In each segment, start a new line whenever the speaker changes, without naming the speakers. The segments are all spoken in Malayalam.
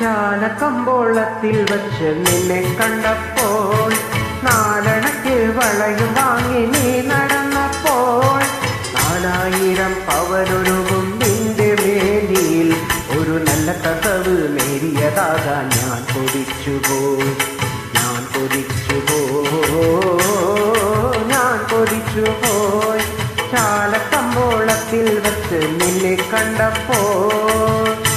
ചാലക്കമ്പോളത്തിൽ വച്ച് നിന്നെ കണ്ടപ്പോൾ നാലണയ്ക്ക് വളയും വാങ്ങി നീ നടന്നപ്പോൾ നാലായിരം പവനൊരുകും നിന്റെ വേദിയിൽ ഒരു നല്ല കഥവ് നേരിയതാകാൻ ഞാൻ കൊതിച്ചുപോയി ഞാൻ കൊതിച്ചുപോയി ഞാൻ കൊതിച്ചുപോയി ചാലക്കമ്പോളത്തിൽ വച്ച് നിന്നെ കണ്ടപ്പോൾ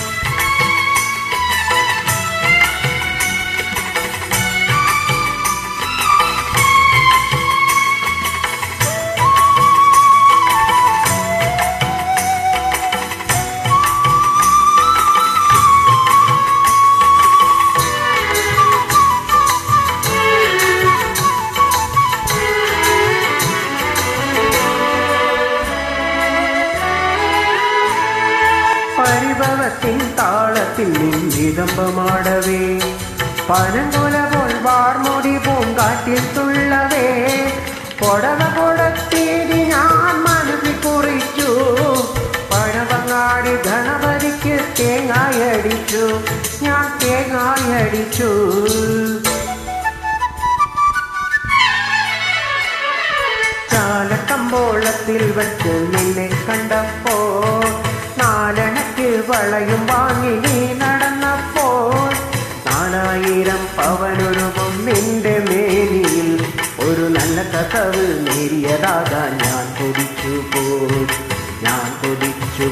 പരിഭവത്തിൻ താളത്തിൽ നിന്നിതമ്പമാടവേ. പനങ്കുല പോൽ വാർമുടി പൂങ്കാറ്റിൽ തുള്ളവേ. പൊടവ പൊടത്തേടി ഞാൻ മനസ്സിൽ കുറിച്ചു. പഴവങ്ങാടി ഗണപതിക്ക് തേങ്ങായടിച്ചു. ഞാൻ തേങ്ങായടിച്ചു. ചാലക്കമ്പോളത്തിൽ വെച്ച് നിന്നെ കണ്ടപ്പോൾ നാലണയ്ക്ക് വളയും വാങ്ങി നീ നടന്നപ്പോൾ നാലായിരം പവനൊരുകും നിന്റെ മേനിയിൽ ഒരു നല്ല കസവ് നേരിയതാകാൻ ഞാൻ കൊതിച്ചു പോയി ഞാൻ കൊതിച്ചു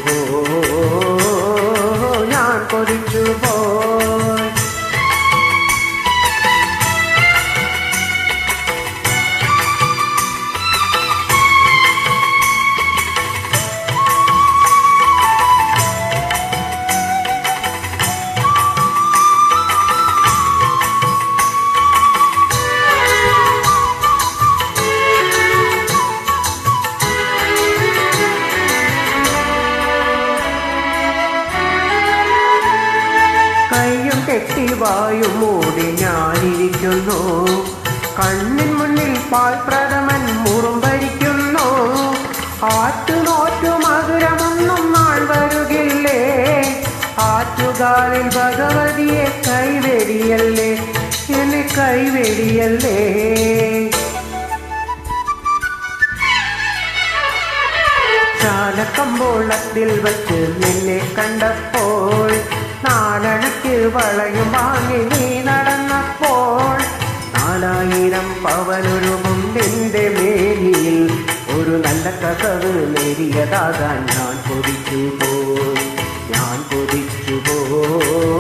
കയ്യും കെട്ടി വായും മൂടി ഞാനിരിക്കുന്നു. കണ്ണിൻ മുന്നിൽ പാൽപ്രഥമൻ മുറുമ്പരിക്കുന്നു. ആറ്റുനോറ്റു മധുരമൊന്നും നാൾ വരുകില്ലേ? ആറ്റുകാലിൽ ഭഗവതിയെ കൈവെടിയല്ലേ? എന്നെ കൈവെടിയല്ലേ? ചാലക്കമ്പോളത്തിൽ വച്ച് നിന്നെ കണ്ടപ്പോൾ നാലണയ്ക്ക് വളയും വാങ്ങി നീ നടന്നപ്പോൾ നാലായിരം പവനൊരു നിന്റെ മേലിയിൽ ഒരു നല്ല കഥവ് നേരിയതാകാൻ ഞാൻ കൊതിച്ചു പോയി ഞാൻ കൊതിച്ചു പോയി